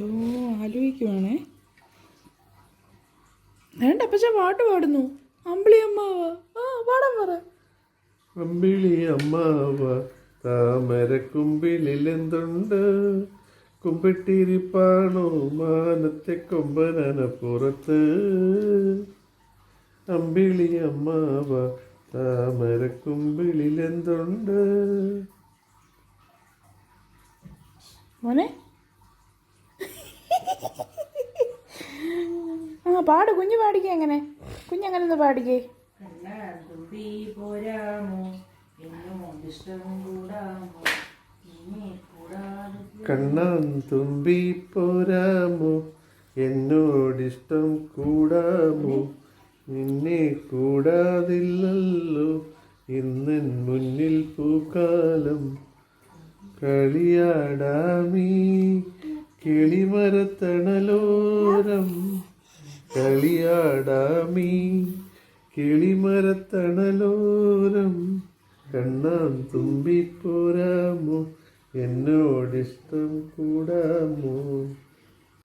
എന്തോ ആലോചിക്കുവാണേ. വേണ്ട പക്ഷെ പാട്ട് പാടുന്നു. അമ്പിളി അമ്മാവ. ആ പാടാൻ പറ. അമ്പിളി അമ്മാവ താമരക്കുമ്പിളിൽ എന്തുണ്ട്? കുമ്പിട്ടിരിപ്പാണോ മാനത്തെ കൊമ്പനന പുറത്ത്? അമ്പിളി അമ്മാവ താമരക്കുമ്പിളിൽ എന്തുണ്ട്? മോനെ പാട് കുഞ്ഞു പാടിക്കേ അങ്ങനെ. കുഞ്ഞങ്ങനെ ഒന്ന് പാടിക്കേ. തുമ്പി പോരാമോ? എന്നോട് ഇഷ്ടം കൂടാമോ? ഇനി കൂടാതെ കണ്ണാൻ തുമ്പി പോരാമോ? എന്നോടിഷ്ടം കൂടാമോ? നിന്നെ കൂടാതില്ലല്ലോ. ഇന്നൻ മുന്നിൽ പൂക്കാലം. കളിയാടാമീ കിളിമരത്തണലോരം. കളിയാടാമീ. കിളിമരത്തണലോരം കണ്ണാൻ തുമ്പിപ്പോരാമോ. എന്നോടിഷ്ടം കൂടാമോ.